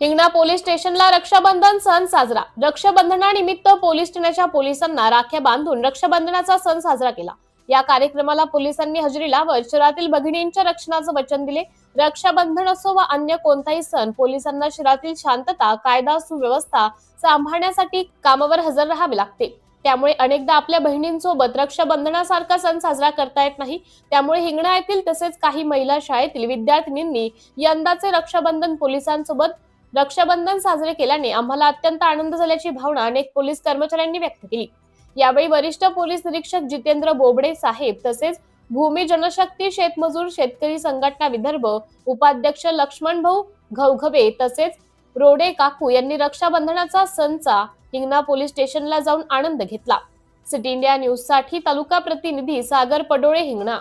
Hingna police स्टेशनला रक्षाबंधन सण साजरा. रक्षाबंधनानिमित्त पोलीस ठाण्याच्या पोलिसांना राख्या बांधून रक्षाबंधनाचा सण साजरा केला. या कार्यक्रमाला पोलिसांनी हजेरी लावत शहरातील भगिनींच्या रक्षणाचं वचन दिले. रक्षाबंधन असो वा अन्य कोणताही सण पोलिसांना शहरातील शांतता कायदा सुव्यवस्था सांभाळण्यासाठी कामावर हजर राहावे लागते. त्यामुळे अनेकदा आपल्या बहिणींसोबत रक्षाबंधनासारखा सण साजरा करता येत नाही. त्यामुळे हिंगणा येथील तसेच काही महिला शाळेतील विद्यार्थिनींनी यंदाचे रक्षाबंधन पोलिसांसोबत रक्षाबंधन साजरे केल्याने आम्हाला अत्यंत आनंद झाल्याची भावना अनेक पोलीस कर्मचाऱ्यांनी व्यक्त केली. यावेळी वरिष्ठ पोलीस निरीक्षक जितेंद्र बोबडे साहेब तसेच भूमी जनशक्ती शेतमजूर शेतकरी संघटना विदर्भ उपाध्यक्ष लक्ष्मण भाऊ घवघवे तसेच रोडे काकू यांनी रक्षाबंधनाचा सणचा हिंगणा पोलीस स्टेशनला जाऊन आनंद घेतला. सिटी इंडिया न्यूजसाठी तालुका प्रतिनिधी सागर पडोळे हिंगणा.